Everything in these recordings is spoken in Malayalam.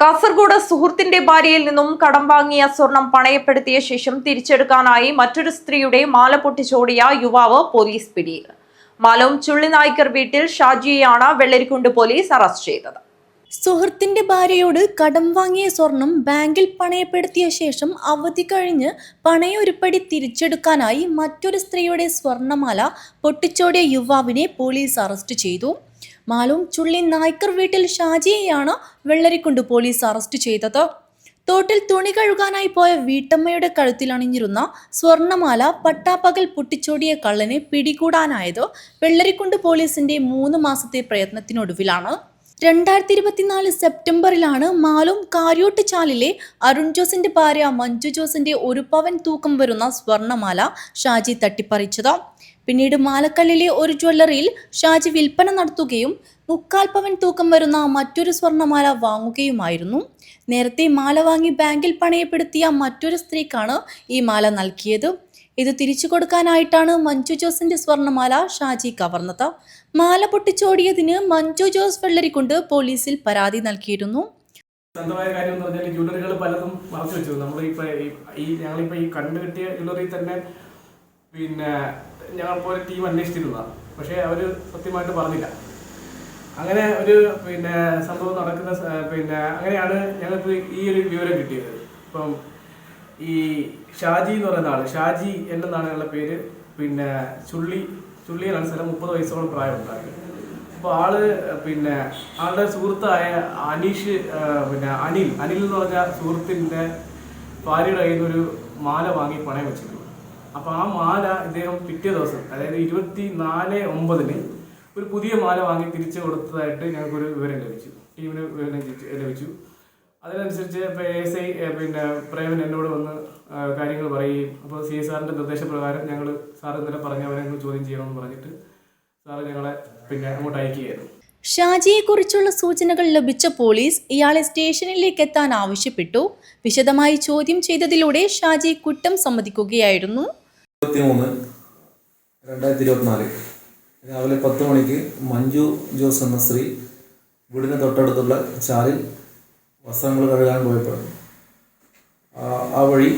കാസർഗോഡ് സുഹൃത്തിന്റെ ഭാര്യയിൽ നിന്നും കടം വാങ്ങിയ സ്വർണം പണയപ്പെടുത്തിയ ശേഷം തിരിച്ചെടുക്കാനായി മറ്റൊരു സ്ത്രീയുടെ മാല പൊട്ടിച്ചോടിയ യുവാവ് പോലീസ് പിടിയിൽ. മാലവും ചുള്ളിനായ്ക്കർ വീട്ടിൽ ഷാജിയെയാണ് വെള്ളരിക്കുണ്ട് പോലീസ് അറസ്റ്റ് ചെയ്തത്. സുഹൃത്തിന്റെ ഭാര്യയോട് കടം വാങ്ങിയ സ്വർണം ബാങ്കിൽ പണയപ്പെടുത്തിയ ശേഷം അവധി കഴിഞ്ഞ് പണയൊരുപ്പടി തിരിച്ചെടുക്കാനായി മറ്റൊരു സ്ത്രീയുടെ സ്വർണമാല പൊട്ടിച്ചോടിയ യുവാവിനെ പോലീസ് അറസ്റ്റ് ചെയ്തു. മാലൂം ചുള്ളി നായ്ക്കർ വീട്ടിൽ ഷാജിയെയാണ് വെള്ളരിക്കുണ്ട് പോലീസ് അറസ്റ്റ് ചെയ്തത്. തോട്ടിൽ തുണി കഴുകാനായി പോയ വീട്ടമ്മയുടെ കഴുത്തിൽ അണിഞ്ഞിരുന്ന സ്വർണമാല പട്ടാപ്പകൽ പൊട്ടിച്ചോടിയ കള്ളനെ പിടികൂടാനായത് വെള്ളരിക്കുണ്ട് പോലീസിന്റെ മൂന്ന് മാസത്തെ പ്രയത്നത്തിനൊടുവിലാണ്. രണ്ടായിരത്തി ഇരുപത്തിനാല് സെപ്റ്റംബറിലാണ് മാലും കാര്യോട്ട് ചാലിലെ അരുൺ ജോസിന്റെ ഭാര്യ മഞ്ജു ജോസിന്റെ ഒരു പവൻ തൂക്കം വരുന്ന സ്വർണമാല ഷാജി തട്ടിപ്പറിച്ചത്. പിന്നീട് മാലക്കല്ലിലെ ഒരു ജ്വല്ലറിയിൽ ഷാജി വിൽപ്പന നടത്തുകയും മുക്കാൽ പവൻ തൂക്കം വരുന്ന മറ്റൊരു സ്വർണമാല വാങ്ങുകയുമായിരുന്നു. നേരത്തെ മാല വാങ്ങി ബാങ്കിൽ പണയപ്പെടുത്തിയ മറ്റൊരു സ്ത്രീക്കാണ് ഈ മാല നൽകിയത്. ഇത് തിരിച്ചു കൊടുക്കാനായിട്ടാണ് മഞ്ജു ജോസിന്റെ സ്വർണമാല ഷാജി കവർന്നത്. മാല പൊട്ടിച്ചോടിയതിന് മഞ്ജു ജോസ് വെള്ളരിക്കൊണ്ട് പോലീസിൽ പരാതി നൽകിയിരുന്നു. സ്വന്തമായ കാര്യം എന്ന് പറഞ്ഞാൽ ജ്വല്ലറികൾ പലതും മറച്ചു വെച്ചു. നമ്മളിപ്പോ ഈ- ഞങ്ങളിപ്പോ ഈ കണ്ടു കിട്ടിയ ജ്വല്ലറി തന്നെ പിന്നെ ഞങ്ങൾ പോലെ ടീം അന്വേഷിച്ചിരുന്നതാണ് പക്ഷേ അവർ സത്യമായിട്ട് പറഞ്ഞില്ല. അങ്ങനെ ഒരു പിന്നെ സംഭവം നടക്കുന്ന പിന്നെ അങ്ങനെയാണ് ഞങ്ങൾക്ക് ഈ ഒരു വിവരം കിട്ടിയത്. ഇപ്പം ഈ ഷാജി എന്ന് പറയുന്ന ആൾ. ഷാജി എന്നാണ് അയാളുടെ പേര് പിന്നെ ചുള്ളി ചുള്ളിയിലാണ് സ്ഥലം. മുപ്പത് വയസ്സോളം പ്രായമുണ്ടായിരുന്നു. അപ്പോൾ ആൾ പിന്നെ ആളുടെ സുഹൃത്തായ അനീഷ് പിന്നെ അനിൽ. അനിൽ എന്ന് പറഞ്ഞ സുഹൃത്തിന്റെ ഭാര്യയുടെ കയ്യിൽ നിന്നൊരു മാല വാങ്ങി പണയം വെച്ചിട്ടുണ്ട് അപ്പോൾ ആ മാല ഇദ്ദേഹം പിറ്റേ ദിവസം അതായത് ഇരുപത്തി നാല് ഒമ്പതിന് ഒരു പുതിയ മാല വാങ്ങി തിരിച്ചു കൊടുത്തതായിട്ട് ഞങ്ങൾക്കൊരു വിവരം ലഭിച്ചു. ടീമിന് വിവരം ലഭിച്ചു. അതിനനുസരിച്ച് ഇപ്പോൾ എസ് ഐ പിന്നെ പ്രേമൻ എന്നോട് വന്ന് കാര്യങ്ങൾ പറയുകയും അപ്പോൾ സി എസ് ആറിന്റെ നിർദ്ദേശപ്രകാരം ഞങ്ങൾ സാർ ഇന്നലെ പറഞ്ഞ അവരെ ഒന്ന് ചോദ്യം ചെയ്യണമെന്ന് പറഞ്ഞിട്ട് സാറ് ഞങ്ങളെ പിന്നെ അങ്ങോട്ട് അയക്കുകയായിരുന്നു. ഷാജിയെക്കുറിച്ചുള്ള സൂചനകൾ ലഭിച്ച പോലീസ് ഇയാളെ സ്റ്റേഷനിലേക്ക് എത്താൻ ആവശ്യപ്പെട്ടു. വിശദമായി ചോദ്യം ചെയ്തതിലൂടെ ഷാജി കുറ്റം സമ്മതിക്കുകയായിരുന്നു. രണ്ടായിരത്തി ഇരുപത്തിനാല് രാവിലെ പത്ത് മണിക്ക് മഞ്ജു ജോസ് എന്ന സ്ത്രീ വീടിന് തൊട്ടടുത്തുള്ള ചാലിൽ വസ്ത്രങ്ങൾ കഴുകാൻ പോയപ്പോൾ ആ- വഴി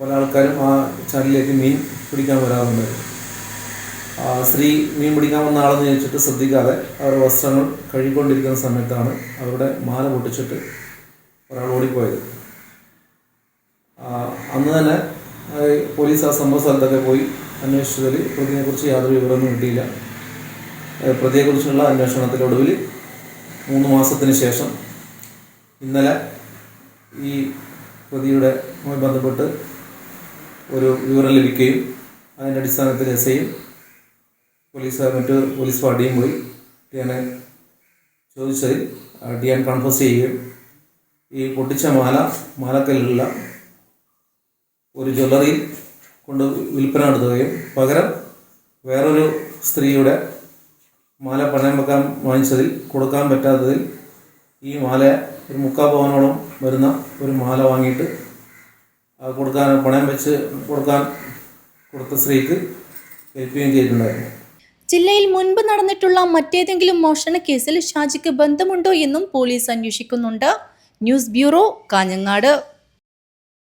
പല ആൾക്കാരും ആ ചാനലിലേക്ക് മീൻ പിടിക്കാൻ വരാറുണ്ടായിരുന്നു ആ സ്ത്രീ മീൻ പിടിക്കാൻ വന്ന ആളെന്ന് ചോദിച്ചിട്ട് ശ്രദ്ധിക്കാതെ അവരുടെ വസ്ത്രങ്ങൾ കഴുകിക്കൊണ്ടിരിക്കുന്ന സമയത്താണ് അവരുടെ മാല പൊട്ടിച്ചിട്ട് ഒരാൾ ഓടിപ്പോയത്. അന്ന് തന്നെ പോലീസ് ആ സംഭവ സ്ഥലത്തൊക്കെ പോയി അന്വേഷിച്ചതിൽ പ്രതിയെക്കുറിച്ച് യാതൊരു വിവരമൊന്നും കിട്ടിയില്ല. പ്രതിയെക്കുറിച്ചുള്ള പ്രതിയെക്കുറിച്ചുള്ള അന്വേഷണത്തിലൊടുവിൽ മൂന്ന് മാസത്തിന് ശേഷം ഇന്നലെ ഈ പ്രതിയുടെ ബന്ധപ്പെട്ട് ഒരു വിവരം ലഭിക്കുകയും അതിന്റെ അടിസ്ഥാനത്തിൽ എസ് ഐയും പോലീസ് മറ്റ് പോലീസ് പാർട്ടിയും പോയി ടിയാനെ ചോദിച്ചതിൽ ഡിയാൻ കൺഫസ് ചെയ്യുകയും ഈ പൊട്ടിച്ച മാല മാലക്കല്ലുള്ള ഒരു ജ്വല്ലറിയിൽ കൊണ്ട് വിൽപ്പന നടത്തുകയും പകരം വേറൊരു സ്ത്രീയുടെ മാല പണയം വെക്കാൻ വാങ്ങിച്ചതിൽ കൊടുക്കാൻ പറ്റാത്തതിൽ ഈ മാല ഒരു മുക്കാൽ പവനോളം വരുന്ന ഒരു മാല വാങ്ങിയിട്ട് കൊടുക്കാൻ പണയം വെച്ച് കൊടുക്കാൻ കൊടുത്ത സ്ത്രീക്ക് ഏൽപ്പിക്കുകയും ചെയ്തിട്ടുണ്ടായിരുന്നു. ജില്ലയിൽ മുൻപ് നടന്നിട്ടുള്ള മറ്റേതെങ്കിലും മോഷണ കേസിൽ ഷാജിക്ക് ബന്ധമുണ്ടോ എന്നും പോലീസ് അന്വേഷിക്കുന്നുണ്ട്. News bureau Kanhangad.